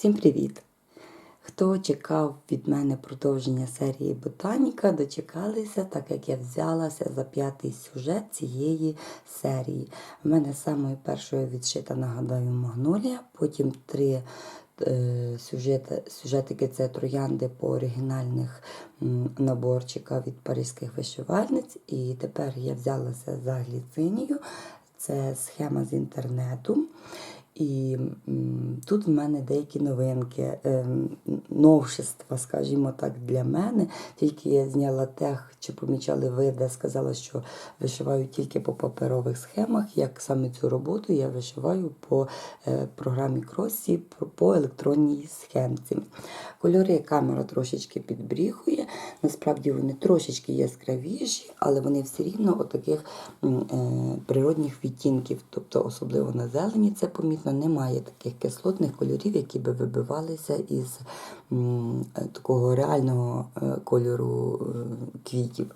Всім привіт! Хто чекав від мене продовження серії Ботаніка, дочекалися, так як я взялася за п'ятий сюжет цієї серії. У мене самою першою відшита, нагадаю, Магнолія, потім три е, сюжети, сюжетики це троянди по оригінальних м, наборчика від паризьких вишивальниць. І тепер я взялася за гліцинію. Це схема з інтернету. І тут в мене деякі новинки, ем, новшества, скажімо так, для мене. Тільки я зняла тех, чи помічали ви, де сказала, що вишиваю тільки по паперових схемах. Як саме цю роботу я вишиваю по е, програмі Кросі по- електронній схемці. Кольори камера трошечки підбріхує. Насправді вони трошечки яскравіші, але вони все рівно отаких м, е, природних відтінків, тобто особливо на зелені це помітно, немає таких кислотних кольорів, які би вибивалися із такого реального е, кольору е, квітів.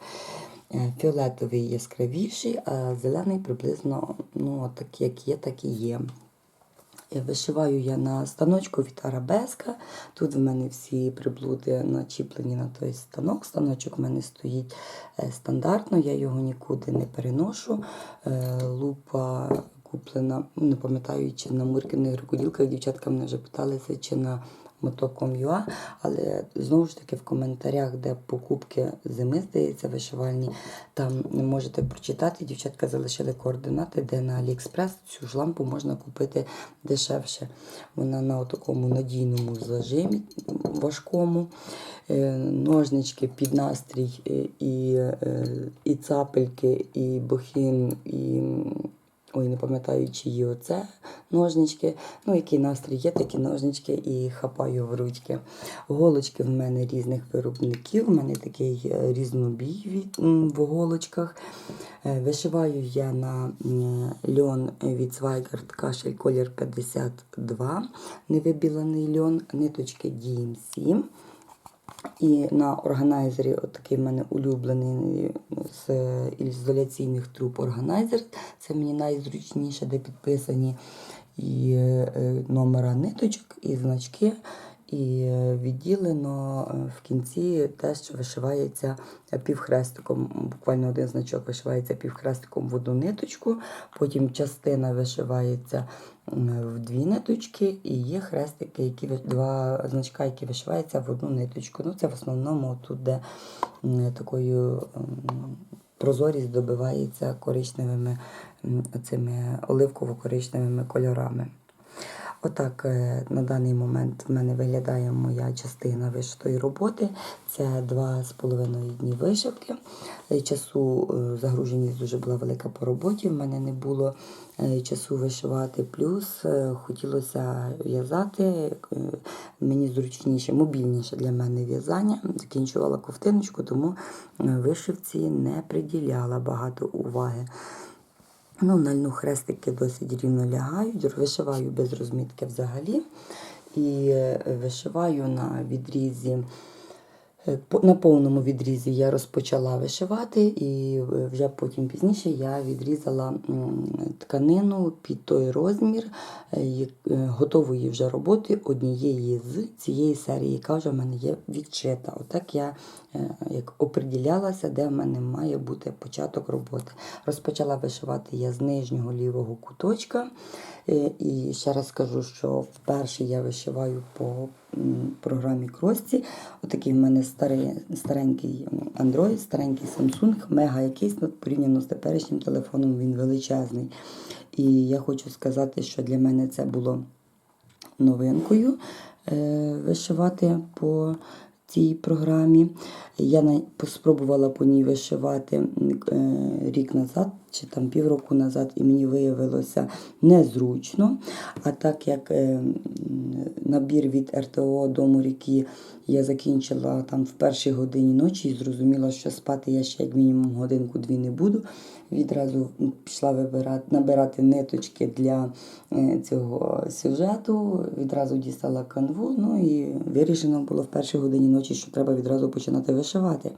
Е, Фіолетовий яскравіший, а зелений приблизно ну, так, як є, так і є. Вишиваю я на станочку від арабеска. Тут в мене всі приблуди начіплені на той станок. Станочок в мене стоїть стандартно, я його нікуди не переношу. Лупа куплена, не пам'ятаю, чи на Муркіних рукоділках. Дівчатка мене вже питалися, чи на мотоком.ua, але знову ж таки в коментарях, де покупки зими, здається, вишивальні, там можете прочитати. Дівчатка залишили координати, де на AliExpress цю ж лампу можна купити дешевше. Вона на такому надійному зажимі важкому. Е, Ножнички під настрій е, і, е, і цапельки, і бохін, і Ой, не пам'ятаю, чиї оце ножнички. Ну, який настрій є, такі ножнички і хапаю в ручки. Голочки в мене різних виробників. У мене такий е, різнобій в голочках. Е, Вишиваю я на льон від Zweigart кашель колір 52, невибілений льон, ниточки DMC. І на органайзері, отакий в мене улюблений з ізоляційних труб органайзер. Це мені найзручніше, де підписані і е, номера ниточок, і значки. І е, відділено е, в кінці те, що вишивається півхрестиком. Буквально один значок вишивається півхрестиком в одну ниточку, потім частина вишивається в дві ниточки, і є хрестики, які два значка, які вишиваються в одну ниточку. Ну, це в основному тут, де такою прозорість добивається коричневими цими оливково-коричневими кольорами. Отак е, на даний момент в мене виглядає моя частина вишитої роботи. Це два з половиною дні вишивки. Е, Часу е, загруженість дуже була велика по роботі. В мене не було часу вишивати. Плюс хотілося в'язати. Мені зручніше, мобільніше для мене в'язання. Закінчувала ковтиночку, тому вишивці не приділяла багато уваги. Ну, на льну хрестики досить рівно лягають, вишиваю без розмітки взагалі. І е, вишиваю на відрізі. Е, На повному відрізі я розпочала вишивати, і е, вже потім пізніше я відрізала тканину під той розмір е, готової вже роботи однієї з цієї серії, яка вже в мене є відшита. Отак я як оприділялася, де в мене має бути початок роботи. Розпочала вишивати я з нижнього лівого куточка. І ще раз скажу, що вперше я вишиваю по програмі Крості. Отакий в мене старий, старенький Android, старенький Samsung, мега якийсь, ну, порівняно з теперішнім телефоном він величезний. І я хочу сказати, що для мене це було новинкою е, вишивати по цій програмі. Я спробувала по ній вишивати е, рік назад чи там півроку назад, і мені виявилося незручно. А так як е, набір від РТО дому ріки я закінчила там в першій годині ночі і зрозуміла, що спати я ще як мінімум годинку-дві не буду. Відразу пішла вибирати, набирати ниточки для е, цього сюжету. Відразу дістала канву. Ну і вирішено було в першій годині ночі, що треба відразу починати вишивати.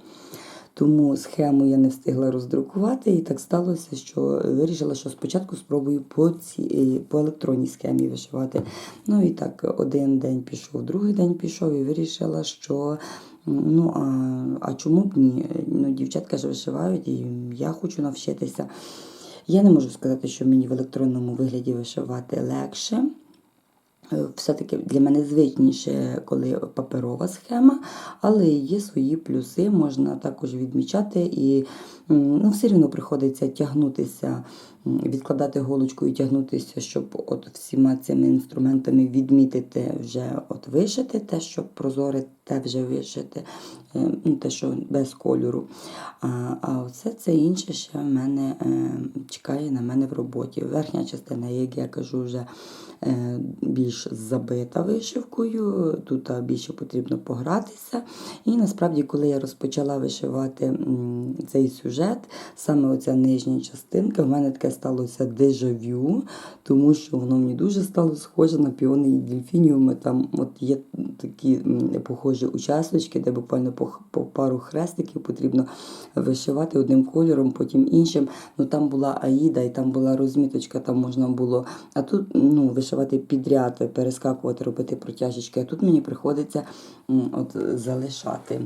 тому схему я не встигла роздрукувати. І так сталося, що вирішила, що спочатку спробую по, ці, е, по електронній схемі вишивати. Ну і так, один день пішов, другий день пішов, і вирішила, що. Ну, а, а чому б ні? Ну, дівчатка ж вишивають, і я хочу навчитися. Я не можу сказати, що мені в електронному вигляді вишивати легше. Е, Все-таки для мене звичніше, коли паперова схема, але є свої плюси, можна також відмічати, і ну, все рівно приходиться тягнутися, відкладати голочку і тягнутися, щоб от всіма цими інструментами відмітити вже от вишити те, що прозоре, те вже вишити, е, ну, те, що без кольору. А, а оце це інше ще в мене е, чекає на мене в роботі. Верхня частина, як я кажу, вже е, більш забита вишивкою, тут більше потрібно погратися. І насправді, коли я розпочала вишивати цей сюжет, саме оця нижня частинка, в мене таке сталося дежавю, тому що воно мені дуже стало схоже на піони і дельфініуми. Там от є такі похожі участочки, де буквально по, по пару хрестиків потрібно вишивати одним кольором, потім іншим. Ну там була аїда, і там була розміточка, там можна було. А тут ну, вишивати підряд, перескакувати, робити протяжечки. А тут мені приходиться от, залишати.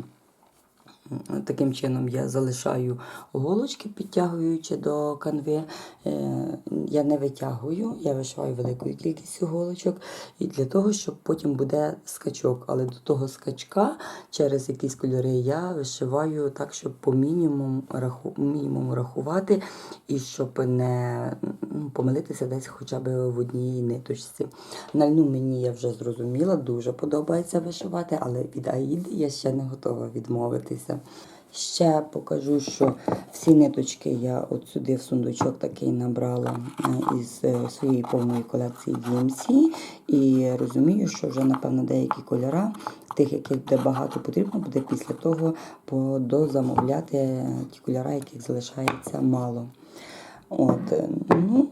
Таким чином я залишаю голочки, підтягуючи до канви. Е, Я не витягую, я вишиваю великою кількістю голочок і для того, щоб потім буде скачок. Але до того скачка через якісь кольори я вишиваю так, щоб по мінімуму рахувати і щоб не ну, помилитися десь хоча б в одній ниточці. На льну мені я вже зрозуміла, дуже подобається вишивати, але від Аїди я ще не готова відмовитися. Ще покажу, що всі ниточки я от сюди в сундучок такий набрала е, із е, своєї повної колекції DMC. І розумію, що вже, напевно, деякі кольори, тих, яких буде багато, потрібно буде після того дозамовляти ті кольори, яких залишається мало. От, е, ну,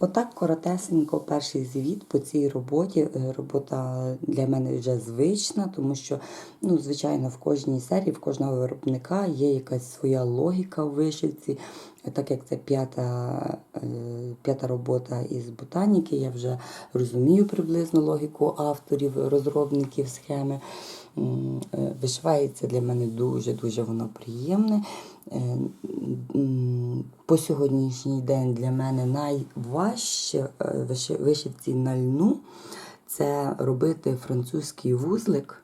Отак коротесенько перший звіт по цій роботі. Е, Робота для мене вже звична, тому що, ну, звичайно, в кожній серії, в кожного виробника є якась своя логіка в вишивці. Так як це п'ята, е, п'ята робота із ботаніки, я вже розумію приблизно логіку авторів, розробників схеми. Е, Вишивається для мене дуже-дуже воно приємне. Е, По сьогоднішній день для мене найважче е, вишивці на льну це робити французький вузлик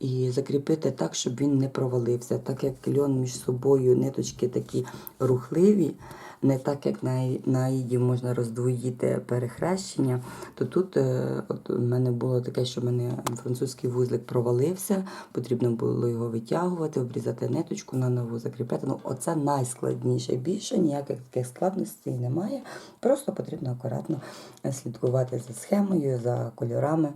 і закріпити так, щоб він не провалився. Так як льон між собою ниточки такі рухливі, не так як на, на Аїді можна роздвоїти перехрещення, то тут е, от у мене було таке, що в мене французький вузлик провалився, потрібно було його витягувати, обрізати ниточку, наново закріпляти. Ну, оце найскладніше. Більше ніяких таких складностей немає. Просто потрібно акуратно слідкувати за схемою, за кольорами.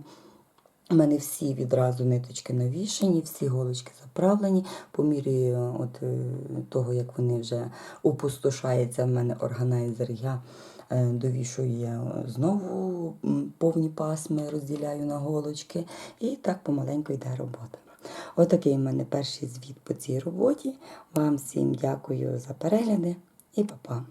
У мене всі відразу ниточки навішені, всі голочки заправлені. По мірі е, от, е, того, як вони вже опустошається в мене органайзер, я е, довішую знову повні пасми, розділяю на голочки. І так помаленьку йде робота. Отакий в мене перший звіт по цій роботі. Вам всім дякую за перегляди і па-па.